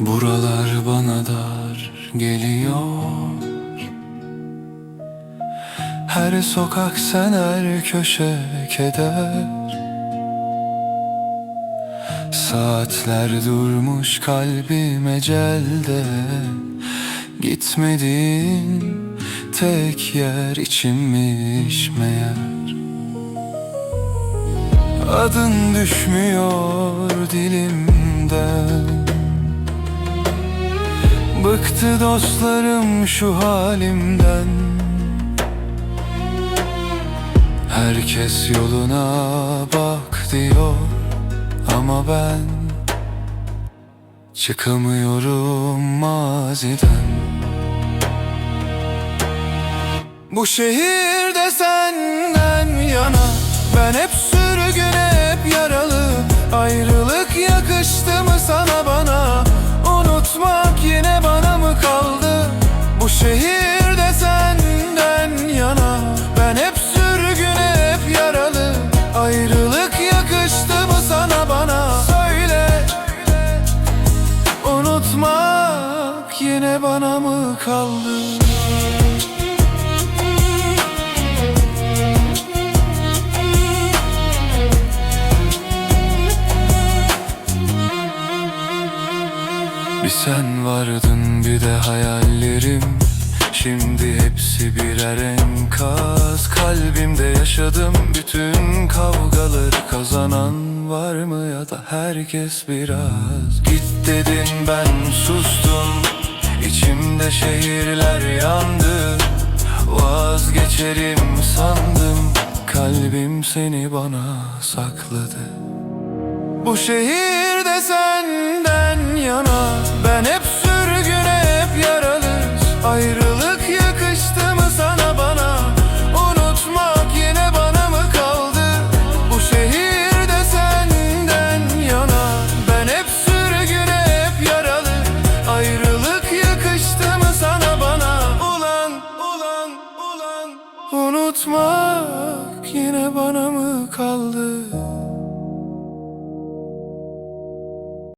Buralar bana dar geliyor. Her sokak sen her köşe keder. Saatler durmuş kalbim ecelde. Gitmediğin tek yer içimmiş meğer Adın düşmüyor dilimden Bıktı dostlarım şu halimden. Herkes yoluna bak diyor Ama ben Çıkamıyorum maziden. Bu şehirde senden yana Ben hep yakıştı mı sana bana? Unutmak yine bana mı kaldı? Bu şehirde senden yana Ben hep sürgün hep yaralı. Ayrılık yakıştı mı sana bana? Söyle. Unutmak yine bana mı kaldı Bir sen vardın bir de hayallerim. Şimdi hepsi birer enkaz. Kalbimde yaşadım bütün kavgaları Kazanan var mı ya da herkes biraz? Git dedin ben sustum. İçimde şehirler yandı. Vazgeçerim sandım. Kalbim seni bana sakladı. Bu Senden yana. Ben hep sürgün hep yaralı. Ayrı